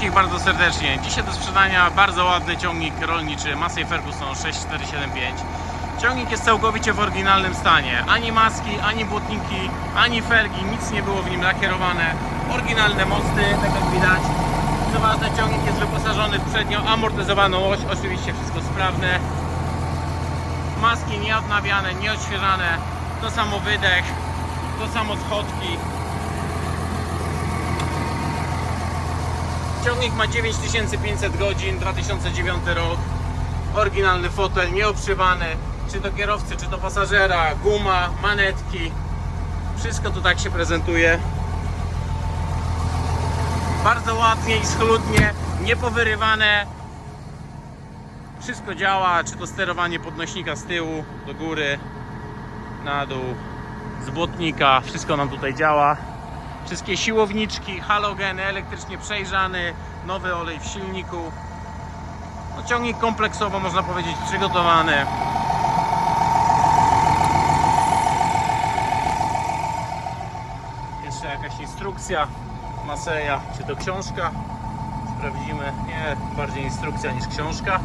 wszystkich bardzo serdecznie. Dzisiaj do sprzedania bardzo ładny ciągnik rolniczy Massey Ferguson 6475. Ciągnik jest całkowicie w oryginalnym stanie. Ani maski, ani błotniki, ani felgi, nic nie było w nim lakierowane. Oryginalne mosty, tak jak widać. Co ważne, ciągnik jest wyposażony w przednią amortyzowaną oś, oczywiście wszystko sprawne. Maski nieodnawiane, nieodświeżane. To samo wydech, to samo schodki. Ciągnik ma 9500 godzin, 2009 rok. Oryginalny fotel, nieobszywany, czy do kierowcy, czy do pasażera, guma, manetki. Wszystko tu tak się prezentuje. Bardzo ładnie i schludnie, niepowyrywane. Wszystko działa, czy to sterowanie podnośnika z tyłu, do góry, na dół, z błotnika, wszystko nam tutaj działa. Wszystkie siłowniczki, halogeny, elektrycznie przejrzany, nowy olej w silniku. No, ciągnik kompleksowo można powiedzieć przygotowany. Jeszcze jakaś instrukcja Maseja, czy to książka? Sprawdzimy. Nie, bardziej instrukcja niż książka,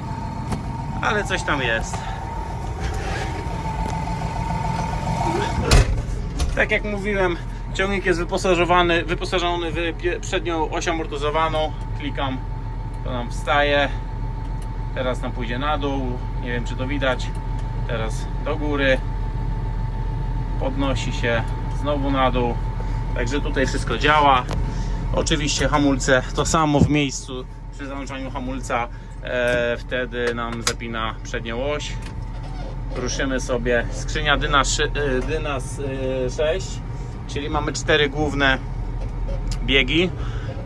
ale coś tam jest. Tak jak mówiłem, ciągnik jest wyposażony, wyposażony w przednią oś amortyzowaną. Klikam, to nam wstaje. Teraz nam pójdzie na dół. Nie wiem, czy to widać. Teraz do góry. Podnosi się znowu na dół. Także tutaj wszystko działa. Oczywiście hamulce to samo w miejscu przy załączaniu hamulca. E, wtedy nam zapina przednią oś ruszymy sobie skrzynia y, Dynas y, 6 czyli mamy cztery główne biegi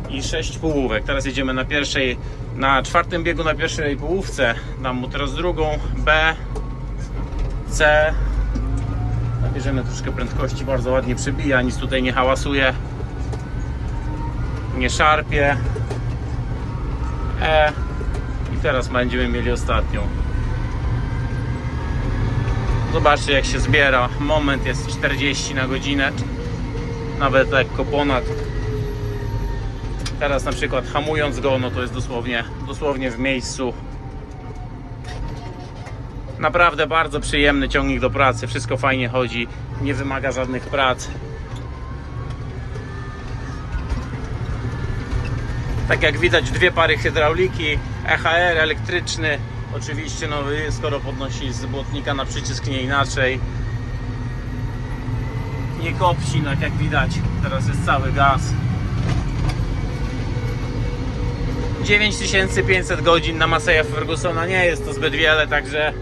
i sześć połówek. Teraz jedziemy na pierwszej na czwartym biegu na pierwszej połówce. Dam mu teraz drugą. B C. Nabierzemy troszkę prędkości bardzo ładnie przybija nic tutaj nie hałasuje. Nie szarpie. E. I teraz będziemy mieli ostatnią. Zobaczcie jak się zbiera. Moment jest 40 na godzinę. Nawet lekko ponad. Teraz na przykład hamując go, no to jest dosłownie, dosłownie w miejscu. Naprawdę bardzo przyjemny ciągnik do pracy. Wszystko fajnie chodzi. Nie wymaga żadnych prac. Tak jak widać dwie pary hydrauliki, EHR elektryczny, oczywiście nowy, skoro podnosi z błotnika na przycisk nie inaczej. Nie kopci, no jak widać, teraz jest cały gaz. 9500 godzin na Maseja Fergusona nie jest to zbyt wiele, także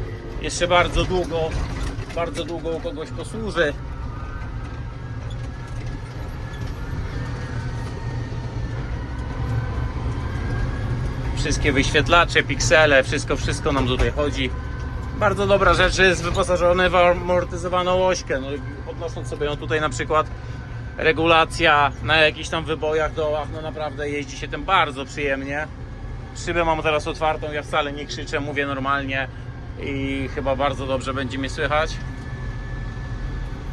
jeszcze bardzo długo, bardzo długo u kogoś posłuży. wszystkie wyświetlacze, piksele, wszystko, wszystko nam tutaj chodzi. Bardzo dobra rzecz jest wyposażone w amortyzowaną ośkę. No, podnosząc sobie ją tutaj na przykład regulacja na jakichś tam wybojach, dołach, no naprawdę jeździ się tym bardzo przyjemnie. Szybę mam teraz otwartą, ja wcale nie krzyczę, mówię normalnie i chyba bardzo dobrze będzie mnie słychać.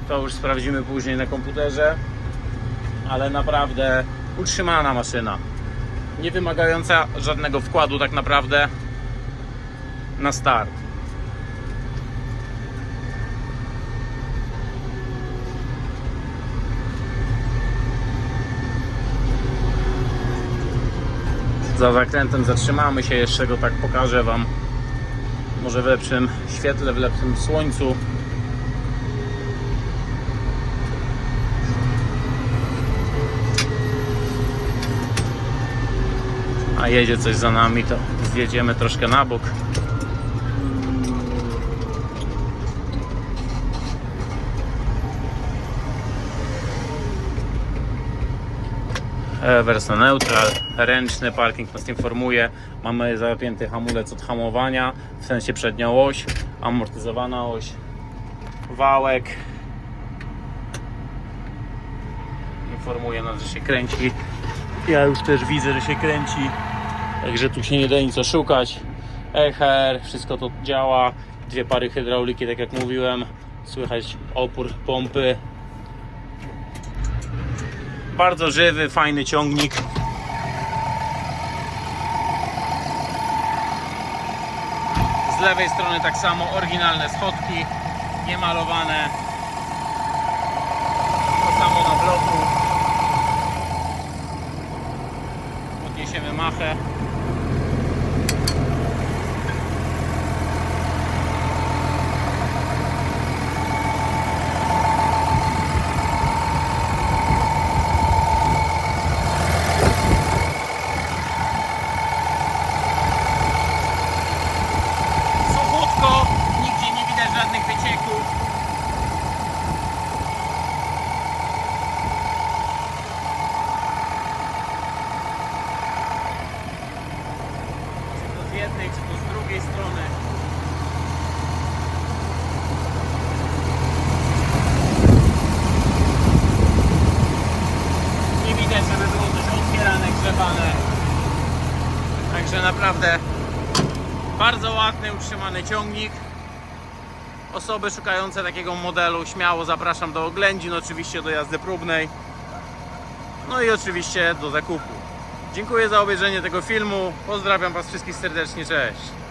To już sprawdzimy później na komputerze, ale naprawdę utrzymana maszyna nie wymagająca żadnego wkładu tak naprawdę na start. Za zakrętem zatrzymamy się, jeszcze go tak pokażę Wam. Może w lepszym świetle, w lepszym słońcu. a jedzie coś za nami, to zjedziemy troszkę na bok. E, Wersja neutral, ręczny parking nas informuje. Mamy zapięty hamulec od hamowania, w sensie przednią oś, amortyzowana oś, wałek. Informuje nas, że się kręci ja już też widzę, że się kręci, także tu się nie da nic oszukać. EHR, wszystko to działa. Dwie pary hydrauliki, tak jak mówiłem. Słychać opór pompy. Bardzo żywy, fajny ciągnik. Z lewej strony tak samo oryginalne schodki, niemalowane. To samo na bloku. Podniesiemy machę. Jednej, czy to z drugiej strony. Nie widać, żeby było coś otwierane, grzebane. Także naprawdę bardzo ładny, utrzymany ciągnik. Osoby szukające takiego modelu śmiało zapraszam do oględzin, oczywiście do jazdy próbnej. No i oczywiście do zakupu. Dziękuję za obejrzenie tego filmu. Pozdrawiam Was wszystkich serdecznie. Cześć.